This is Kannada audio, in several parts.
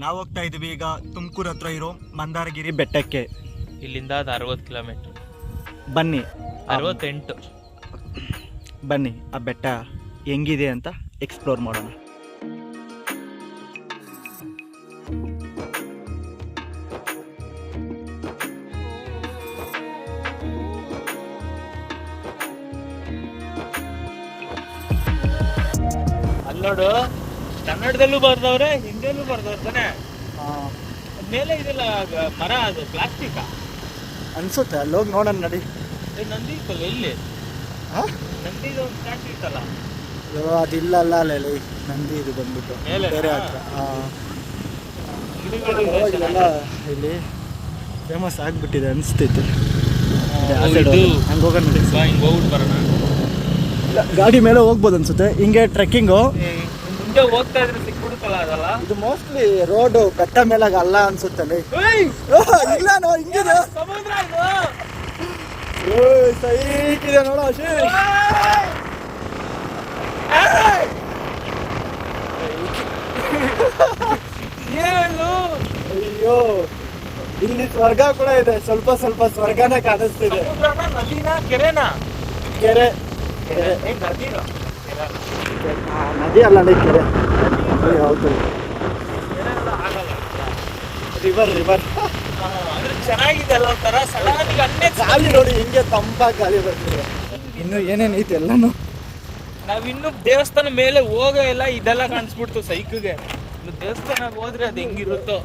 ನಾವು ಹೋಗ್ತಾ ಇದೀವಿ ಈಗ ತುಮಕೂರು ಹತ್ರ ಇರೋ ಮಂದಾರಗಿರಿ ಬೆಟ್ಟಕ್ಕೆ. ಇಲ್ಲಿಂದ ಅದು ಅರವತ್ತು ಕಿಲೋಮೀಟರ್. ಬನ್ನಿ. ಅರವತ್ತೆಂಟು. ಬನ್ನಿ ಆ ಬೆಟ್ಟ ಹೆಂಗಿದೆ ಅಂತ ಎಕ್ಸ್ಪ್ಲೋರ್ ಮಾಡೋಣ. ಅಲ್ಲೋಡು ಕನ್ನಡದಲ್ಲೂ ಬರ್ದವ್ರೆ ಹಿಂದಿಯಲ್ಲೂ ಬರ್ದವ್ರೆ ತಾನೆ? ಮೇಲೆ ಇದೆಲ್ಲ ಮರ ಅದು ಪ್ಲಾಸ್ಟಿಕ್. ಅನ್ಸುತ್ತೆ ಅಲ್ಲಿ ಹೋಗಿ ನೋಡೋಣ ನಡಿ. ನಂದಿ ಇತ್ತಲ್ಲ ಇಲ್ಲಿ? ನಂದಿದು ಒಂದು ಸ್ಟ್ಯಾಚು ಇತ್ತಲ್ಲ. ಅದಿಲ್ಲ ಅಲ್ಲ ಅಲ್ಲಿ ನಂದಿ ಇದು ಬಂದ್ಬಿಟ್ಟು. ಮೇಲೆ ಬೇರೆ ಹತ್ರ. ಇಲ್ಲೆಲ್ಲ ಇಲ್ಲಿ ಫೇಮಸ್ ಆಗ್ಬಿಟ್ಟಿದೆ ಅನಿಸ್ತೈತೆ. ಹಂಗೆ ಹೋಗೋಣ ನೋಡಿ. ಹಿಂಗೆ ಹಿಂಗ್ ಹೋಗ್ಬಿಟ್ಟು ಬರೋಣ. ಇಲ್ಲ, ಗಾಡಿ ಮೇಲೆ ಹೋಗ್ಬೋದು ಅನ್ಸುತ್ತೆ. ಹಿಂಗೆ ಟ್ರೆಕ್ಕಿಂಗು ಏ, ಹೋಗ್ತಾ ಇದ್ರೆ ಸಿಕ್ಬಿಡುತ್ತಲ್ಲ ಅದಲ್ಲ? ಇದು ಮೋಸ್ಟ್ಲಿ ರೋಡು ಬೆಟ್ಟ ಮೇಲಾಗ ಅಲ್ಲ ಅನ್ಸುತ್ತೆ! ಇಲ್ಲ ನೋ ಹಿಂಗಿದೆ. ಸಮುದ್ರ ಇದು! ನೋಡು ಆಶೀಶ್. ಏನು? ಅಯ್ಯೋ ಇಲ್ಲಿ ಸ್ವರ್ಗ ಕೂಡ ಇದೆ. ಸ್ವಲ್ಪ ಸ್ವಲ್ಪ ಸ್ವರ್ಗನೇ ಕಾಣಿಸ್ತಿದೆ. ನದಿನ ಕೆರೆನಾ? ಕೆರೆ. ನದಿನ ನದಿ ಅಲ್ಲ ಕೆರೆ ಹೌದು ಕೆರೆ. ಆಗಲ್ಲ ರಿವರ್ ರಿವರ್ ಚೆನ್ನಾಗಿದೆ ಅಲ್ಲ ಒಂಥರ ಸಡನ್ ಅನ್ನೇ ಗಾಳಿ ನೋಡಿ ಹಿಂಗೆ ತಂಪಾಗಿ ಗಾಳಿ ಬರ್ತಿದೆ. ಇನ್ನು ಏನೇನು ಐತೆ ಎಲ್ಲಾನು? ನಾವಿನ್ನು ದೇವಸ್ಥಾನ ಮೇಲೆ ಹೋಗೋ ಇಲ್ಲ ಇದೆಲ್ಲ ಕಾಣಿಸ್ಬಿಡ್ತು ಸೈಕಿಗೆ ಇನ್ನು ದೇವಸ್ಥಾನ ಹೋದ್ರೆ ಅದು ಹೆಂಗಿರುತ್ತೋ.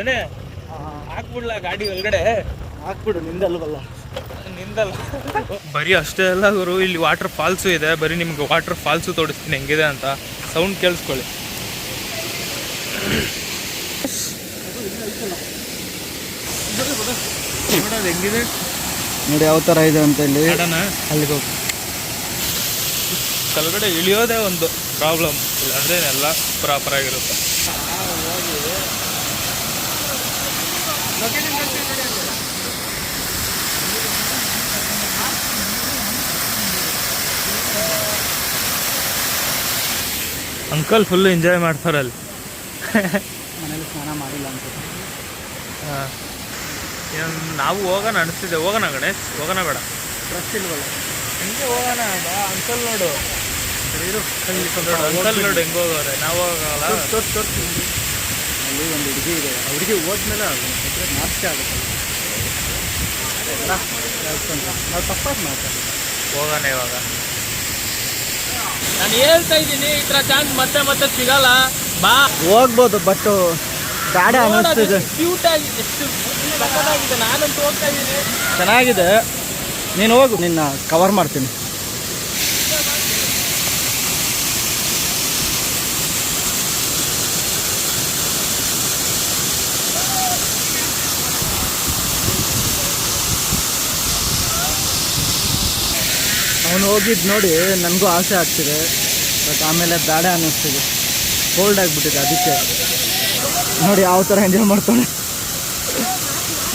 ಏನೇ? ಹಾಕ್ಬಿಡ್ಲಾ ಗಾಡಿ ಒಳಗಡೆ? ಹಾಕ್ಬಿಡು ನಿಂದಲ್ವಲ್ಲ. ನಿಂದಲ್ಲ. ಬರೀ ಅಷ್ಟೇ ಅಲ್ಲ ಗುರು ಇಲ್ಲಿ ವಾಟರ್ ಫಾಲ್ಸು ಇದೆ. ಬರೀ ನಿಮ್ಗೆ ವಾಟರ್ ಫಾಲ್ಸು ತೋರಿಸ್ತೀನಿ ಹೆಂಗಿದೆ ಅಂತ. ಸೌಂಡ್ ಕೇಳಿಸ್ಕೊಳ್ಳಿ. ಹೆಂಗಿದೆ? ನೋಡಿ ಯಾವ ಥರ ಇದೆ ಅಂತ ಇಲ್ಲಿ ಅಲ್ಲಿಗೆ ಹೋಗಿ. ಕೆಳಗಡೆ ಇಳಿಯೋದೇ ಒಂದು ಪ್ರಾಬ್ಲಮ್ ಇಲ್ಲಾಂದ್ರೆ ಎಲ್ಲ ಪ್ರಾಪರ್ ಆಗಿರುತ್ತೆ. ಅಂಕಲ್ ಫುಲ್ ಎಂಜಾಯ್ ಮಾಡ್ತಾರಲ್ಲಿ ಮನೇಲಿ ಸ್ನಾನ ಮಾಡಿಲ್ಲ ಅಂತ. ಹಾಂ. ನಾವು ಹೋಗೋಣ ಅನಿಸ್ತಿದೆ. ಹೋಗೋಣ ಗಣೇಶ್ ಹೋಗೋಣ ಬೇಡ. ಡ್ರೆಸ್ ಇಲ್ವಲ್ಲ? ಹೆಂಗೆ ಹೋಗೋಣ? ಬಾ ಅಂಕಲ್ ನೋಡು. ಅಂಕಲ್ ನೋಡು ಹೆಂಗೆ ಹೋಗೋರೆ. ನಾವು ಹೋಗಲ್ಲ. ತೋರ್ಸ್ ತೋರ್ಸ್ ಅಲ್ಲಿ ಒಂದು ಹುಡುಗಿ ಇದೆ. ಆ ಹುಡುಗಿ ಹೋದ್ಮೇಲೆ ಮಾಸ್ಕೆ ಆಗುತ್ತೆ. ನಾವು ತಪ್ಪಾಗಿ ಮಾತಾಡ್ತೀವಿ ಹೋಗೋಣ ಇವಾಗ. ನಾನು ಹೇಳ್ತಾ ಇದ್ದೀನಿ ಈ ಥರ ಚಾನ್ಸ್ ಮತ್ತೆ ಮತ್ತೆ ಸಿಗಲ್ಲ. ಬಾ. ಹೋಗ್ಬೋದು ಬಟ್ ಬೇಡ ಅನ್ನಿಸ್ತಿದೆ. ಕ್ಯೂಟ್ ಆಗಿ ಎಷ್ಟು ಸಕ್ಕತ್ತಾಗಿದೆ ನಾನಂತೂ ಹೋಗ್ತಾ ಇದ್ದೀನಿ. ಚೆನ್ನಾಗಿದೆ. ನೀನು ಹೋಗು ನಿನ್ನ ಕವರ್ ಮಾಡ್ತೀನಿ. ಅವನು ಹೋಗಿದ್ದು ನೋಡಿ ನನಗೂ ಆಸೆ ಆಗ್ತಿದೆ. ಬಟ್ ಆಮೇಲೆ ಬೇಡ ಅನ್ನಿಸ್ತಿದೆ. ಕೋಲ್ಡ್ ಆಗಿಬಿಟ್ಟಿದೆ ಅದಕ್ಕೆ. ನೋಡಿ ಯಾವ ಥರ ಎಂಜಾಯ್ ಮಾಡ್ತಾನೆ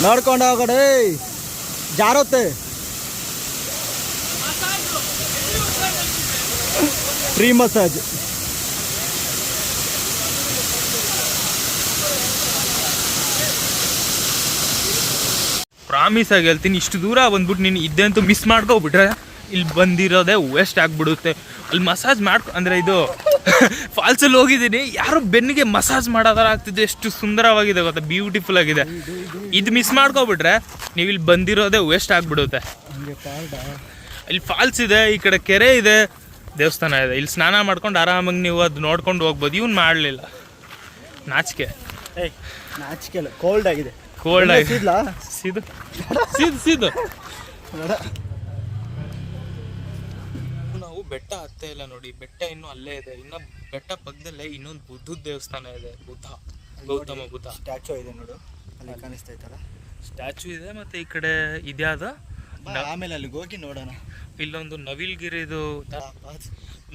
ನೋಡ್ಕೊಂಡು ಹೋಗಡೆ ಜಾರತ್ತೆ. ಫ್ರೀ ಮಸಾಜ್ ಪ್ರಾಮಿಸ್ ಆಗಿ ಹೇಳ್ತೀನಿ, ಇಷ್ಟು ದೂರ ಬಂದ್ಬಿಟ್ಟು ನೀನು ಇದ್ದೆ ಅಂತೂ ಮಿಸ್ ಮಾಡ್ಕೊಬಿಟ್ರೆ? ಇಲ್ಲಿ ಬಂದಿರೋದೇ ವೇಸ್ಟ್ ಆಗಿಬಿಡುತ್ತೆ. ಅಲ್ಲಿ ಮಸಾಜ್ ಮಾಡ್ಕೊ ಅಂದರೆ ಇದು ಫಾಲ್ಸಲ್ಲಿ ಹೋಗಿದ್ದೀನಿ. ಯಾರು ಬೆನ್ನಿಗೆ ಮಸಾಜ್ ಮಾಡೋದಾರ ಆಗ್ತಿದ್ದೆ ಆಗ್ತಿದೆ. ಎಷ್ಟು ಸುಂದರವಾಗಿದೆ ಗೊತ್ತಾ? ಬ್ಯೂಟಿಫುಲ್ ಆಗಿದೆ. ಇದು ಮಿಸ್ ಮಾಡ್ಕೊಬಿಟ್ರೆ ನೀವು ಇಲ್ಲಿ ಬಂದಿರೋದೇ ವೇಸ್ಟ್ ಆಗಿಬಿಡುತ್ತೆ. ಇಲ್ಲಿ ಫಾಲ್ಸ್ ಇದೆ ಈ ಕಡೆ ಕೆರೆ ಇದೆ. ದೇವಸ್ಥಾನ ಇದೆ. ಇಲ್ಲಿ ಸ್ನಾನ ಮಾಡ್ಕೊಂಡು ಆರಾಮಾಗಿ ನೀವು ಅದು ನೋಡ್ಕೊಂಡು ಹೋಗ್ಬೋದು. ಇವ್ನು ಮಾಡಲಿಲ್ಲ. ನಾಚಿಕೆ. ನಾಚಿಕೆ ಕೋಲ್ಡ್ ಆಗಿದೆ. ಕೋಲ್ಡ್ ಆಗಿದೆ. ಸಿದು ಸೀದು ಸೀದು ಬೆಟ್ಟ ಹತ್ತೇ ಇಲ್ಲ ನೋಡಿ. ಬೆಟ್ಟ ಇನ್ನೂ ಅಲ್ಲೇ ಇದೆ. ಇನ್ನು ಬೆಟ್ಟ ಪಕ್ಕದಲ್ಲೇ ಇನ್ನೊಂದು ಬುದ್ಧದ ದೇವಸ್ಥಾನ ಇದೆ. ಬುದ್ಧ. ಗೌತಮ ಬುದ್ಧ. ಸ್ಟ್ಯಾಚು ಇದೆ ನೋಡು. ಅಲ್ಲಿ ಕಾಣಿಸ್ತೈತಲ್ಲ ಸ್ಟ್ಯಾಚು ಇದೆ ಮತ್ತೆ ಈ ಕಡೆ ಇದ್ಯಾದ? ಆಮೇಲೆ ಅಲ್ಲಿಗೆ ಹೋಗಿ ನೋಡೋಣ. ಇಲ್ಲೊಂದು ನವಿಲ್ಗಿರಿದು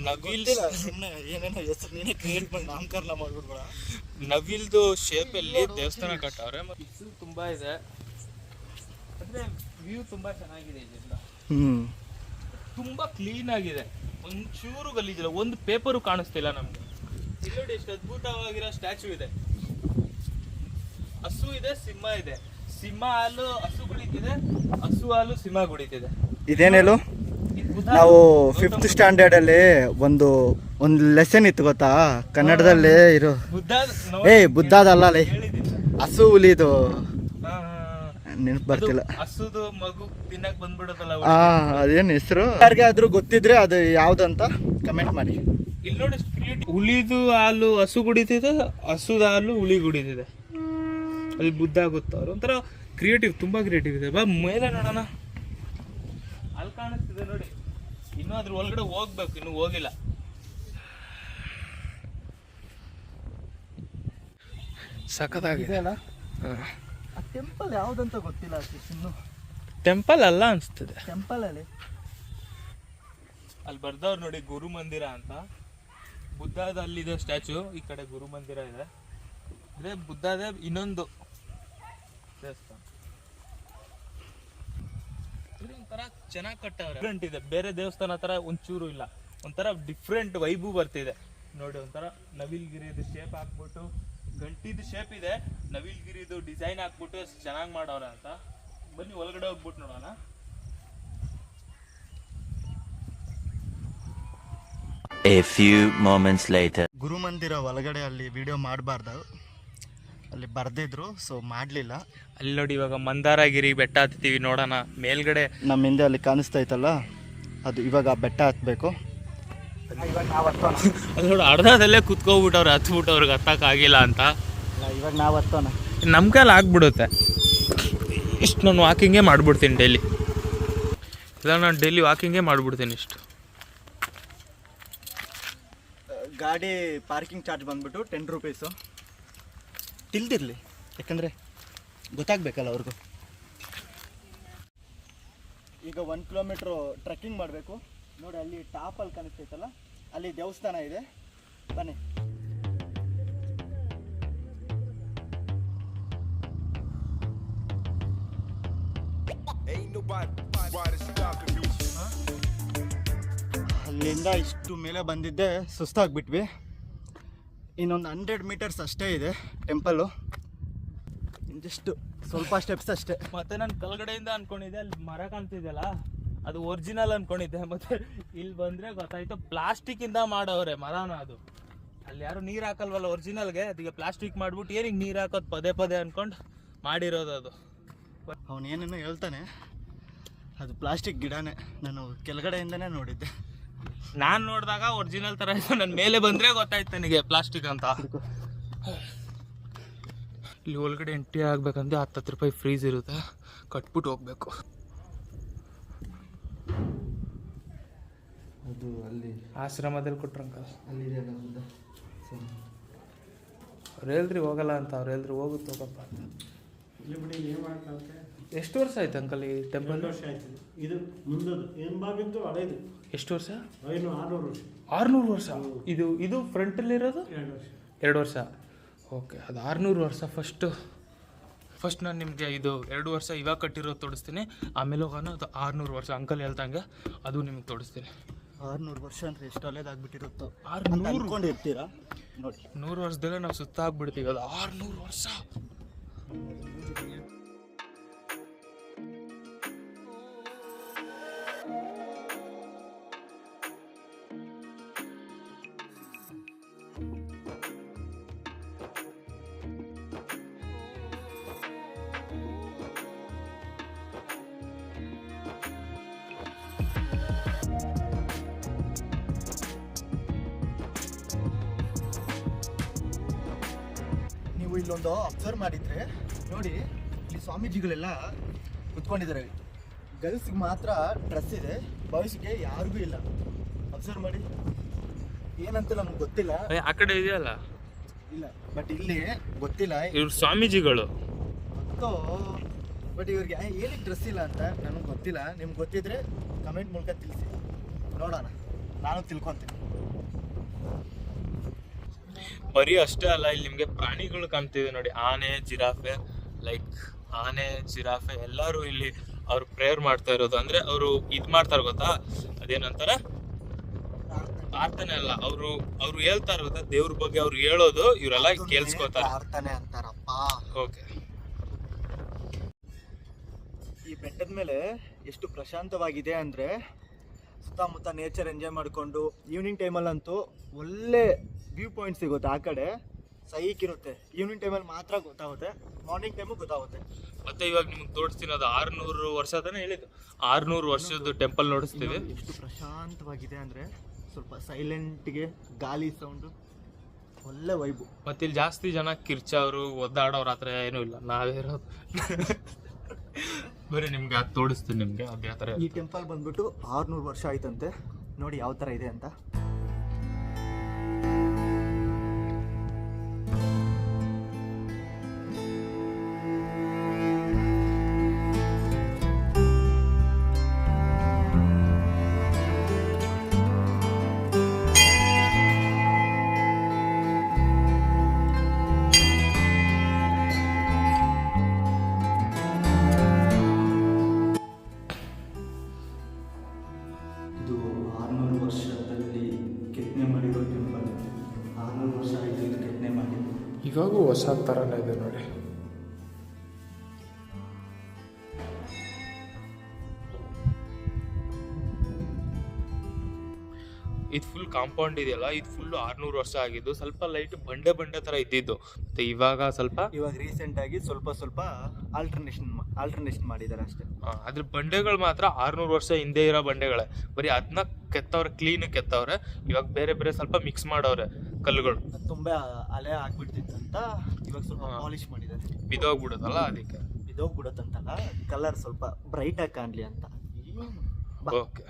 ನವಿಲ್ ಸುಮ್ಮನೆ ಏನೇನೋ ಹೆಸರು ನೀನೇ ಕ್ರಿಯೇಟ್ ಮಾಡಿ ನಾಮಕರಣ ಮಾಡ್ಬಿಡ್ಬೇಡ. ನವಿಲ್ದು ಶೇಪಲ್ಲಿ ಅಲ್ಲಿ ದೇವಸ್ಥಾನ ಕಟ್ಟವ್ರೆ ಮತ್ತೆ ಇದು ತುಂಬಾ ಇದೆ. ಅಂದ್ರೆ ವ್ಯೂ ತುಂಬಾ ಚೆನ್ನಾಗಿದೆ ಇದರಿಂದ ಹ್ಮ್. ತುಂಬಾ ಕ್ಲೀನ್ ಆಗಿದೆ. ಒಂಚೂರು ಗಲೀಜಿಲ್ಲ ಒಂದು ಪೇಪರು ಕಾಣಿಸ್ತಿಲ್ಲ ನಮ್ಗೆ. ಇಲ್ಲಿ ನೋಡಿ ಎಷ್ಟು ಅದ್ಭುತವಾಗಿರೋ ಸ್ಟ್ಯಾಚು ಇದೆ. ಹಸು ಇದೆ ಸಿಂಹ ಇದೆ. ಸಿಂಹ ಹಾಲು ಹಸು ಕುಡಿತಿದೆ ಹಸು ಹಾಲು ಸಿಂಹ ಕುಡಿತಿದೆ. ಇದೇನೇಳು ಇದು ನಾವು ಫಿಫ್ತ್ ಸ್ಟ್ಯಾಂಡರ್ಡ್ ಅಲ್ಲಿ ಒಂದು ಒಂದು ಲೆಸನ್ ಇತ್ತು ಗೊತ್ತಾ? ಕನ್ನಡದಲ್ಲಿ ಇರೋ ಬುದ್ಧ ಏ ಬುದ್ಧದಲ್ಲ ಹಸು ಹುಲಿದು. ನೆನಪು ಬರ್ತಿಲ್ಲ. ಹಸುದು ಮಗು ತಿನ್ನಕ್ ಬಂದ್ಬಿಡುತ್ತಲ್ಲ ಆ ಅದೇನು ಹೆಸರು? ಯಾರಿಗೆ ಆದ್ರೂ ಗೊತ್ತಿದ್ರೆ ಅದು ಯಾವ್ದಂತ ಕಮೆಂಟ್ ಮಾಡಿ. ಇಲ್ಲಿ ನೋಡಿ ಹುಲಿದು ಹಾಲು ಹಸು ಕುಡಿತಿದೆ ಹಸುದ ಹಾಲು ಹುಲಿ ಕುಡಿತಿದೆ ಅಲ್ಲಿ ಬುದ್ಧ ಗೊತ್ತವ್ರು ಒಂಥರ ಕ್ರಿಯೇಟಿವ್ ತುಂಬಾ ಕ್ರಿಯೇಟಿವ್ ಇದೆ. ಬಾ ಮೇಲೆ ನೋಡೋಣ. ಅಲ್ಲಿ ಕಾಣಿಸ್ತಿದೆ ನೋಡಿ. ಇನ್ನೂ ಅದ್ರ ಒಳಗಡೆ ಹೋಗ್ಬೇಕು ಇನ್ನು ಹೋಗಿಲ್ಲ. ಸಖತ್ತಾಗಿದೆ. ಅಲ್ಲ ಟೆಂಪಲ್ ಯಾವ್ದಂತ ಗೊತ್ತಿಲ್ಲ ಇನ್ನು ಟೆಂಪಲ್ ಅಲ್ಲ ಅನಿಸ್ತದೆ. ಟೆಂಪಲ್ ಅಲ್ಲಿ. ಅಲ್ಲಿ ಬರ್ದವ್ರು ನೋಡಿ ಗುರು ಮಂದಿರ ಅಂತ. ಬುದ್ಧದ ಅಲ್ಲಿದೆ ಸ್ಟ್ಯಾಚು ಈ ಕಡೆ ಗುರು ಮಂದಿರ ಇದೆ. ಅಂದ್ರೆ ಬುದ್ಧದೇ ಇನ್ನೊಂದು ದೇವಸ್ಥಾನ. ಇದು ಒಂಥರ ಚೆನ್ನಾಗಿ ಕಟ್ಟವ್ರೆ. ಡಿಫ್ರೆಂಟ್ ಇದೆ. ಬೇರೆ ದೇವಸ್ಥಾನ ತರ ಒಂಚೂರು ಇಲ್ಲ. ಒಂಥರ ಡಿಫ್ರೆಂಟ್ ವೈಬು ಬರ್ತಿದೆ. ನೋಡಿ ಒಂಥರ ನವಿಲ್ಗಿರಿದು ಶೇಪ್ ಹಾಕ್ಬಿಟ್ಟು ಗಂಟಿದು ಶೇಪ್ ಇದೆ. ನವಿಲ್ಗಿರಿದು ಡಿಸೈನ್ ಹಾಕ್ಬಿಟ್ಟು ಎಷ್ಟು ಚೆನ್ನಾಗಿ ಮಾಡೋರ ಅಂತ. ಬನ್ನಿ ಒಳಗಡೆ ಹೋಗ್ಬಿಟ್ಟು ನೋಡೋಣ. A few moments later. ಗುರು ಮಂದಿರ ಒಳಗಡೆ ಅಲ್ಲಿ ವಿಡಿಯೋ ಮಾಡಬಾರ್ದು. ಅಲ್ಲಿ ಬರ್ದಿದ್ರು ಸೊ ಮಾಡಲಿಲ್ಲ. ಅಲ್ಲಿ ನೋಡಿ ಇವಾಗ ಮಂದಾರಗಿರಿ ಬೆಟ್ಟ ಹತ್ತೀವಿ ನೋಡೋಣ. ಮೇಲ್ಗಡೆ ನಮ್ಮ ಹಿಂದೆ ಅಲ್ಲಿ ಕಾಣಿಸ್ತಾ ಇತ್ತಲ್ಲ ಅದು ಇವಾಗ ಬೆಟ್ಟ ಹತ್ಬೇಕು. ಇವಾಗ ನಾವು ಹತ್ತೋಣ. ಅಲ್ಲಿ ನೋಡಿ ಅರ್ಧದಲ್ಲೇ ಕುತ್ಕೋಬಿಟ್ಟವ್ರೆ ಹತ್ಬಿಟ್ಟವ್ರಿಗೆ ಹತ್ತಕ್ಕಾಗಿಲ್ಲ ಅಂತ. ಇವಾಗ ನಾವು ಹತ್ತೋಣ. ನಮ್ಮ ಕೈಲಿ ಆಗ್ಬಿಡುತ್ತೆ. ಇಷ್ಟು ನಾನು ವಾಕಿಂಗೇ ಮಾಡ್ಬಿಡ್ತೀನಿ ಡೈಲಿ ಇಲ್ಲ ನಾನು ಡೈಲಿ ವಾಕಿಂಗೇ ಮಾಡ್ಬಿಡ್ತೀನಿ ಇಷ್ಟು. ಗಾಡಿ ಪಾರ್ಕಿಂಗ್ ಚಾರ್ಜ್ ಬಂದ್ಬಿಟ್ಟು ಟೆನ್ ರುಪೀಸು ತಿಳ್ದಿರ್ಲಿ. ಯಾಕಂದರೆ ಗೊತ್ತಾಗಬೇಕಲ್ಲ ಅವ್ರಿಗೂ. ಈಗ ಒಂದು ಕಿಲೋಮೀಟ್ರು ಟ್ರೆಕ್ಕಿಂಗ್ ಮಾಡಬೇಕು. ನೋಡಿ ಅಲ್ಲಿ ಟಾಪಲ್ಲಿ ಕಾಣಿಸ್ತೈತಲ್ಲ ಅಲ್ಲಿ ದೇವಸ್ಥಾನ ಇದೆ. ಬನ್ನಿ. ಅಲ್ಲಿಂದ ಇಷ್ಟು ಮೇಲೆ ಬಂದಿದ್ದೆ ಸುಸ್ತಾಗ್ಬಿಟ್ವಿ. ಇನ್ನೊಂದು ಹಂಡ್ರೆಡ್ ಮೀಟರ್ಸ್ ಅಷ್ಟೇ ಇದೆ ಟೆಂಪಲ್ಲು ಇಂದಿಷ್ಟು ಸ್ವಲ್ಪ ಸ್ಟೆಪ್ಸ್ ಅಷ್ಟೇ. ಮತ್ತೆ ನಾನು ಕೆಳಗಡೆಯಿಂದ ಅನ್ಕೊಂಡಿದ್ದೆ ಅಲ್ಲಿ ಮರ ಕಾಣ್ತಿದೆಯಲ್ಲ? ಅದು ಒರಿಜಿನಲ್ ಅನ್ಕೊಂಡಿದ್ದೆ ಮತ್ತೆ ಇಲ್ಲಿ ಬಂದ್ರೆ ಗೊತ್ತಾಯ್ತು ಪ್ಲಾಸ್ಟಿಕ್ ಇಂದ ಮಾಡವ್ರೆ ಮರನ ಅದು. ಅಲ್ಲಿ ಯಾರು ನೀರು ಹಾಕಲ್ವಲ್ಲ ಒರಿಜಿನಲ್ಗೆ ಅದಕ್ಕೆ ಪ್ಲಾಸ್ಟಿಕ್ ಮಾಡ್ಬಿಟ್ಟು ಏನಿಗೆ ನೀರು ಹಾಕೋದು ಪದೇ ಪದೇ ಅನ್ಕೊಂಡು ಮಾಡಿರೋದು ಅದು. ಅವನು ಏನೇನೋ ಹೇಳ್ತಾನೆ. ಅದು ಪ್ಲಾಸ್ಟಿಕ್ ಗಿಡನೇ. ನಾನು ಕೆಳಗಡೆಯಿಂದನೇ ನೋಡಿದ್ದೆ. ನಾನು ನೋಡಿದಾಗ ಒರಿಜಿನಲ್ ತರ ಇತ್ತು ನನ್ನ ಮೇಲೆ ಬಂದ್ರೆ ಗೊತ್ತಾಯ್ತು ನನಗೆ ಪ್ಲಾಸ್ಟಿಕ್ ಅಂತ. ಇಲ್ಲಿ ಒಳಗಡೆ ಎಂಟ್ರಿ ಆಗ್ಬೇಕಂದ್ರೆ ಹತ್ತತ್ತು ರೂಪಾಯಿ ಫ್ರೀಸ್ ಇರುತ್ತೆ. ಕಟ್ಬಿಟ್ಟು ಹೋಗ್ಬೇಕು. ಅದು ಅಲ್ಲಿ ಆಶ್ರಮದಲ್ಲಿ ಕೊಟ್ರಂಕ ಅಲ್ಲಿದೆ ಅವ್ರು ಹೇಳಿದ್ರಿ ಹೋಗಲ್ಲ ಅಂತ ಅವ್ರು ಹೇಳಿದ್ರಿ ಹೋಗುತ್ತೆ ಹೋಗಪ್ಪ ಅಂತ. ಎಷ್ಟು ವರ್ಷ ಆಯ್ತು ಅಂಕಲ್ ಈ ಟೆಂಪಲ್ ವರ್ಷ ಆಯ್ತು. ಇದು ಮುಂದದು ಹಳೇದು. ಎಷ್ಟು ವರ್ಷ? ಐನು ಆರ್ನೂರು ವರ್ಷ. ಆರ್ನೂರು ವರ್ಷ? ಇದು ಇದು ಫ್ರಂಟಲ್ಲಿ ಇರೋದು? ಎರಡು ವರ್ಷ. ಎರಡು ವರ್ಷ. ಓಕೆ ಅದು ಆರುನೂರು ವರ್ಷ ಫಸ್ಟು ಫಸ್ಟ್ ನಾನು ನಿಮಗೆ ಇದು ಎರಡು ವರ್ಷ ಇವಾಗ ಕಟ್ಟಿರೋದು ತೋಡಿಸ್ತೀನಿ ಆಮೇಲೆ ಹೋಗೋಣ ಅದು ಆರುನೂರು ವರ್ಷ. ಅಂಕಲ್ ಹೇಳ್ದಂಗೆ ಅದು ನಿಮಗೆ ತೋರಿಸ್ತೀನಿ. ಆರುನೂರು ವರ್ಷ ಅಂದ್ರೆ ಎಷ್ಟು ಒಳ್ಳೇದಾಗ್ಬಿಟ್ಟಿರುತ್ತೋ ಆರುನೂರು? ಅನ್ಕೊಂಡಿರ್ತೀರಾ? ನೋಡಿ. ನೂರು ವರ್ಷದಲ್ಲೇ ನಾವು ಸುತ್ತ ಆಗ್ಬಿಡ್ತೀವಿ ಅದು. ಆರುನೂರು ವರ್ಷ? ನೀವು ಇಲ್ಲೊಂದು ಅಬ್ಸರ್ವ್ ಮಾಡಿದ್ರೆ ನೋಡಿ ಇಲ್ಲಿ ಸ್ವಾಮೀಜಿಗಳೆಲ್ಲ ಕುತ್ಕೊಂಡಿದ್ದಾರೆ. ಗರ್ಲ್ಸ್ಗೆ ಮಾತ್ರ ಡ್ರೆಸ್ ಇದೆ ಬಾಯ್ಸ್ಗೆ ಯಾರಿಗೂ ಇಲ್ಲ. ಅಬ್ಸರ್ವ್ ಮಾಡಿ. ಏನಂತ ನಮ್ಗೆ ಗೊತ್ತಿಲ್ಲ. ಆ ಕಡೆ ಇದೆಯಲ್ಲ? ಇಲ್ಲ ಬಟ್ ಇಲ್ಲಿ ಗೊತ್ತಿಲ್ಲ. ಇವ್ರು ಸ್ವಾಮೀಜಿಗಳು. ಮತ್ತು ಬಟ್ ಇವ್ರಿಗೆ ಏನಕ್ಕೆ ಡ್ರೆಸ್ ಇಲ್ಲ ಅಂತ ನನಗೆ ಗೊತ್ತಿಲ್ಲ. ನಿಮ್ಗೆ ಗೊತ್ತಿದ್ರೆ ಕಮೆಂಟ್ ಮೂಲಕ ತಿಳಿಸಿ. ನೋಡೋಣ. ನಾನು ತಿಳ್ಕೊತೀನಿ. ಬರೀ ಅಷ್ಟೇ ಅಲ್ಲ ಇಲ್ಲಿ ನಿಮಗೆ ಪ್ರಾಣಿಗಳು ಕಾಣ್ತಿದೆ ನೋಡಿ. ಆನೆ ಜಿರಾಫೆ ಲೈಕ್ ಆನೆ ಜಿರಾಫೆ ಎಲ್ಲರೂ ಇಲ್ಲಿ ಅವ್ರು ಪ್ರೇಯರ್ ಮಾಡ್ತಾ ಇರೋದು. ಅಂದ್ರೆ ಅವರು ಇದು ಮಾಡ್ತಾರೆ ಗೊತ್ತಾ? ಅದೇನಂತಾರ? ಪ್ರಾರ್ಥನೆ ಅಲ್ಲ ಅವರು ಅವ್ರು ಹೇಳ್ತಾರ ಗೊತ್ತಾ? ದೇವ್ರ ಬಗ್ಗೆ ಅವ್ರು ಹೇಳೋದು ಇವರೆಲ್ಲ ಕೇಳಿಸ್ಕೊತಾರೆ. ಅಂತಾರಪ್ಪ. ಓಕೆ ಈ ಬೆಟ್ಟದ ಮೇಲೆ ಎಷ್ಟು ಪ್ರಶಾಂತವಾಗಿದೆ ಅಂದ್ರೆ ಸುತ್ತಮುತ್ತ ನೇಚರ್ ಎಂಜಾಯ್ ಮಾಡಿಕೊಂಡು ಈವ್ನಿಂಗ್ ಟೈಮಲ್ಲಂತೂ ಒಳ್ಳೆ ವ್ಯೂ ಪಾಯಿಂಟ್ ಸಿಗುತ್ತೆ ಆ ಕಡೆ. ಸೈಕ್ ಇರುತ್ತೆ. ಈವ್ನಿಂಗ್ ಟೈಮಲ್ಲಿ ಮಾತ್ರ ಗೊತ್ತಾಗುತ್ತೆ. ಮಾರ್ನಿಂಗ್ ಟೈಮು ಗೊತ್ತಾಗುತ್ತೆ. ಮತ್ತೆ ಇವಾಗ ನಿಮ್ಗೆ ತೋರಿಸ್ತೀನಿ ಅದು ಆರ್ನೂರು ವರ್ಷ ಅದನ್ನ ಹೇಳಿದ್ದು. ಆರುನೂರು ವರ್ಷದ ಟೆಂಪಲ್ ನೋಡಿಸ್ತೀವಿ. ಎಷ್ಟು ಪ್ರಶಾಂತವಾಗಿದೆ ಅಂದರೆ ಸ್ವಲ್ಪ ಸೈಲೆಂಟ್ಗೆ ಗಾಳಿ ಸೌಂಡು ಒಳ್ಳೆ ವೈಬು ಮತ್ತೆ ಇಲ್ಲಿ ಜಾಸ್ತಿ ಜನ ಕಿರ್ಚವ್ರು ಒದ್ದಾಡೋರು ಆ ಥರ ಏನೂ ಇಲ್ಲ. ನಾವೇ ಇರೋದು. ಬರೀ ನಿಮ್ಗೆ ಅದು ತೋರಿಸ್ತೀನಿ ನಿಮಗೆ. ಅದು ಯಾವ ಥರ ಈ ಟೆಂಪಲ್ ಬಂದ್ಬಿಟ್ಟು ಆರ್ನೂರು ವರ್ಷ ಆಯ್ತಂತೆ. ನೋಡಿ ಯಾವ ಥರ ಇದೆ ಅಂತ. ಇವಾಗೂ ಹೊಸ ಥರನೇ ಇದೆ ನೋಡಿ. ಇದು ಫುಲ್ ಕಾಂಪೌಂಡ್ ಇದೆಯಲ್ಲ ಇದು ಫುಲ್ ಆರ್ನೂರು ವರ್ಷ ಆಗಿದ್ದು ಸ್ವಲ್ಪ ಲೈಟ್ ಬಂಡೆ ಬಂಡೆ ತರ ಇದ್ದಿದ್ದು. ಮತ್ತೆ ಇವಾಗ ಸ್ವಲ್ಪ ಇವಾಗ ರೀಸೆಂಟ್ ಆಗಿ ಸ್ವಲ್ಪ ಸ್ವಲ್ಪ ಆಲ್ಟರ್ನೇಷನ್ ಆಲ್ಟರ್ನೇಷನ್ ಮಾಡಿದ್ದಾರೆ ಅಷ್ಟೇ. ಅದರ ಅದ್ರ ಬಂಡೆಗಳು ಮಾತ್ರ ಆರ್ನೂರು ವರ್ಷ ಹಿಂದೆ ಇರೋ ಬಂಡೆಗಳೇ. ಬರೀ ಅದನ್ನ ಕೆತ್ತವ್ರೆ ಕ್ಲೀನ್ ಕೆತ್ತವ್ರೆ. ಇವಾಗ ಬೇರೆ ಬೇರೆ ಸ್ವಲ್ಪ ಮಿಕ್ಸ್ ಮಾಡವ್ರೆ ಕಲ್ಲುಗಳು ತುಂಬಾ ಅಲೆ ಅಂತ ಇವಾಗ ಸ್ವಲ್ಪ. ಪಾಲಿಶ್ ಮಾಡಿದ್ದಾರೆ ಬಿಡೋದಲ್ಲ ಅದಕ್ಕೆ ಬಿದೋಗ್ಬಿಡತ್ತಂತಲ್ಲ ಕಲರ್ ಸ್ವಲ್ಪ ಬ್ರೈಟ್ ಆಗಿ ಕಾಣಲಿ ಅಂತ. ಓಕೆ